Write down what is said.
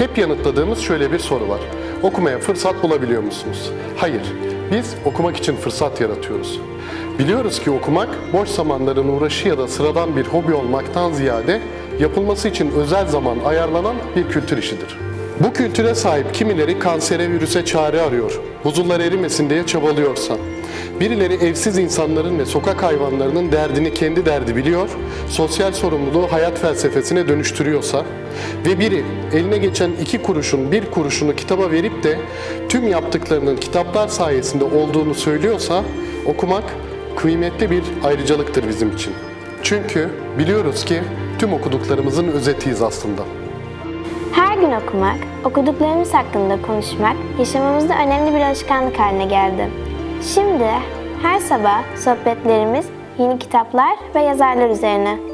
hep yanıtladığımız şöyle bir soru var. Okumaya fırsat bulabiliyor musunuz? Hayır. Biz okumak için fırsat yaratıyoruz. Biliyoruz ki okumak boş zamanların uğraşı ya da sıradan bir hobi olmaktan ziyade yapılması için özel zaman ayarlanan bir kültür işidir. Bu kültüre sahip kimileri kansere, virüse çare arıyor. Buzullar erimesin diye çabalıyorsa. Birileri evsiz insanların ve sokak hayvanlarının derdini kendi derdi biliyor, sosyal sorumluluğu hayat felsefesine dönüştürüyorsa ve biri eline geçen iki kuruşun bir kuruşunu kitaba verip de tüm yaptıklarının kitaplar sayesinde olduğunu söylüyorsa okumak kıymetli bir ayrıcalıktır bizim için. Çünkü biliyoruz ki tüm okuduklarımızın özetiyiz aslında. Her gün okumak, okuduklarımız hakkında konuşmak yaşamımızda önemli bir alışkanlık haline geldi. Şimdi her sabah sohbetlerimiz yeni kitaplar ve yazarlar üzerine.